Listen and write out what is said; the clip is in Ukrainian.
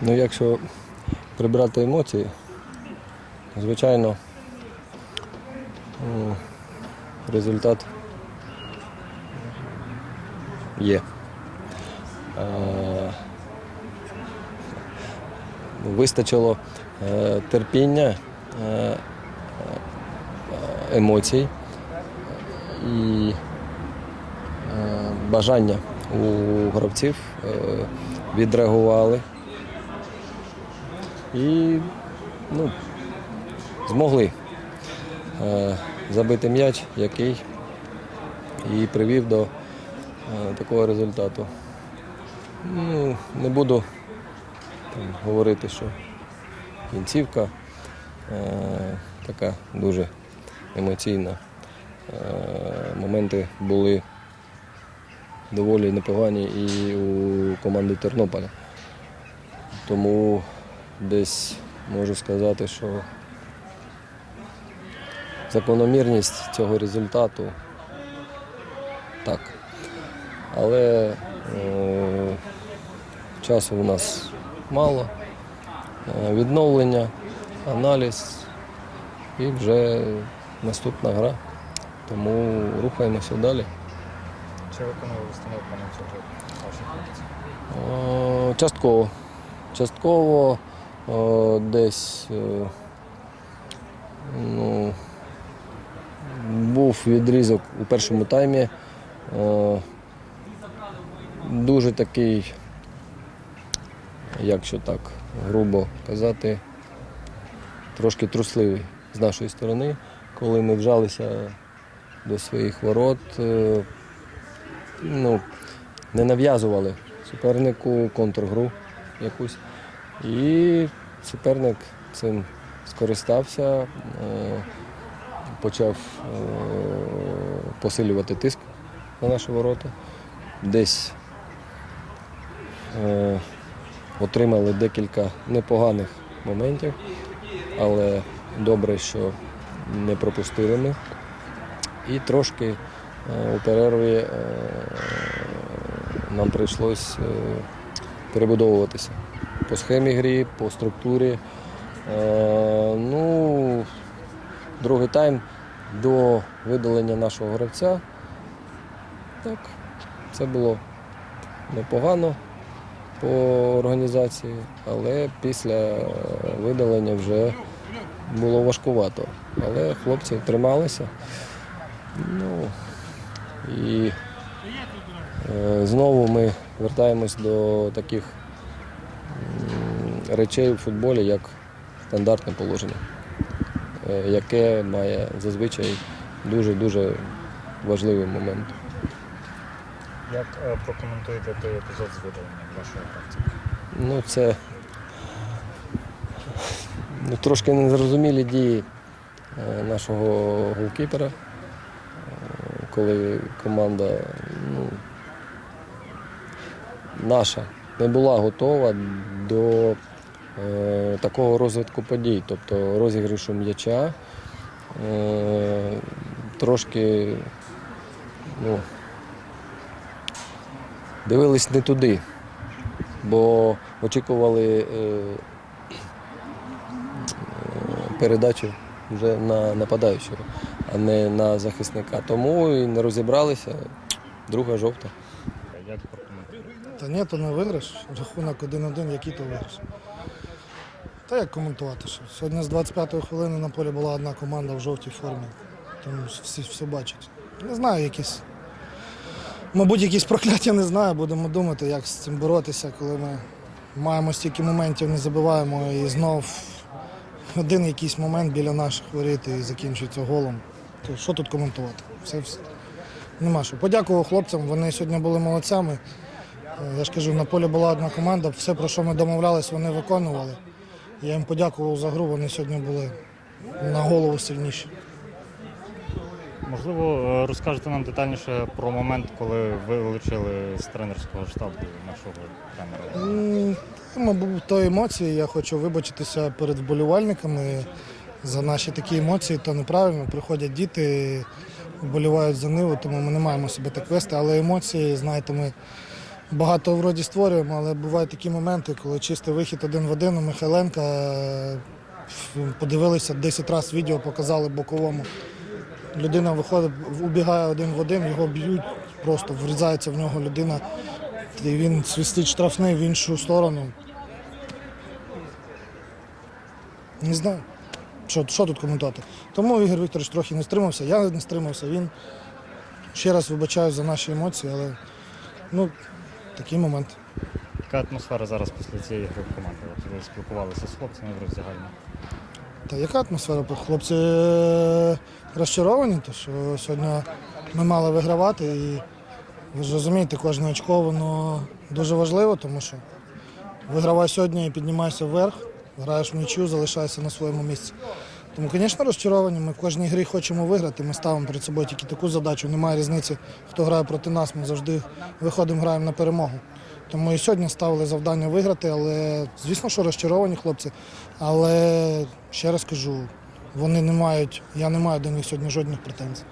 Ну, якщо прибрати емоції, звичайно, результат є. Е, Вистачило е, терпіння, е, емоцій і бажання у гравців відреагували і ну, змогли е, забити м'яч, який і привів до е, такого результату. Ну, не буду там, говорити, що кінцівка е, така дуже емоційна. Е, моменти були доволі непогані і у команди Тернополя. Тому десь можу сказати, що закономірність цього результату так. Але е, часу у нас мало. Е, відновлення, аналіз і вже наступна гра. Тому рухаємося далі. Чи виконали установку на цю? Е, Частково. Частково десь е, ну, був відрізок у першому таймі. Е, Дуже такий, якщо так грубо казати, трошки трусливий з нашої сторони, коли ми вжалися до своїх ворот. е, Ну, не нав'язували супернику контргру якусь. І суперник цим скористався, е, почав е, посилювати тиск на наші ворота. Десь е, отримали декілька непоганих моментів, але добре, що не пропустили ми. І трошки у перерві нам прийшлось перебудовуватися по схемі грі, по структурі. Е, Ну, другий тайм до видалення нашого гравця. Так, це було непогано по організації, але після е, видалення вже було важкувато. Але хлопці трималися. Ну, і е, знову ми вертаємось до таких речей у футболі, як стандартне положення, е, яке має зазвичай дуже-дуже важливий момент. Як е, прокоментуєте той епізод з видаленням вашого гравця? Ну, це ну, трошки незрозумілі дії е, нашого голкіпера, коли команда ну, наша не була готова до такого розвитку подій, тобто розіграшу м'яча. Е, трошки ну, дивились не туди бо очікували е, е, передачу вже на нападаючого, а не на захисника. Тому і не розібралися. Друга жовта. Як прокоментуєте? Та ні, то не виграш. Рахунок 1-1, який то виграш. Та як коментувати, що сьогодні з 25-ї хвилини на полі була одна команда в жовтій формі. Тому всі все бачать. Не знаю, якісь. Мабуть, якісь прокляття не знаю, будемо думати, як з цим боротися, коли ми маємо стільки моментів, не забиваємо і знов один якийсь момент біля наших воріт і закінчується голом. То що тут коментувати? Все, все. Нема що. Подякував хлопцям, вони сьогодні були молодцями. Е, Я ж кажу, на полі була одна команда, все, про що ми домовлялись, вони виконували. Я їм подякував за гру, вони сьогодні були на голову сильніші. Можливо, е, розкажете нам детальніше про момент, коли ви вилучили з тренерського штабу нашого тренера. Мабуть, то емоції. Я хочу вибачитися перед вболівальниками за наші такі емоції, то неправильно. Приходять діти, вболівають за ниву, тому ми не маємо себе так вести. Але емоції, знаєте, ми багато вроді створюємо, але бувають такі моменти, коли чистий вихід один в один у Михайленка. е, Подивилися 10 разів відео, показали боковому. Людина виходить, убігає один в один, його б'ють, просто врізається в нього людина. І він свистить штрафний в іншу сторону. Не знаю, що, що тут коментувати. Тому Ігор Вікторович трохи не стримався, я не стримався. Він ще раз вибачаю за наші емоції, але ну, такий момент. Яка атмосфера зараз після цієї гри в команді? От ви спілкувалися з хлопцями в роздягальні. Та яка атмосфера? Хлопці е, розчаровані, то що сьогодні ми мали вигравати. І ви ж розумієте, кожне очко воно дуже важливо, тому що вигравай сьогодні і піднімайся вверх, граєш в нічю, залишайся на своєму місці. Тому, звісно, розчаровані. Ми в кожній грі хочемо виграти. Ми ставимо перед собою тільки таку задачу. Немає різниці, хто грає проти нас. Ми завжди виходимо, граємо на перемогу. Тому і сьогодні ставили завдання виграти, але звісно, що розчаровані хлопці. Але ще раз кажу, вони не мають, я не маю до них сьогодні жодних претензій.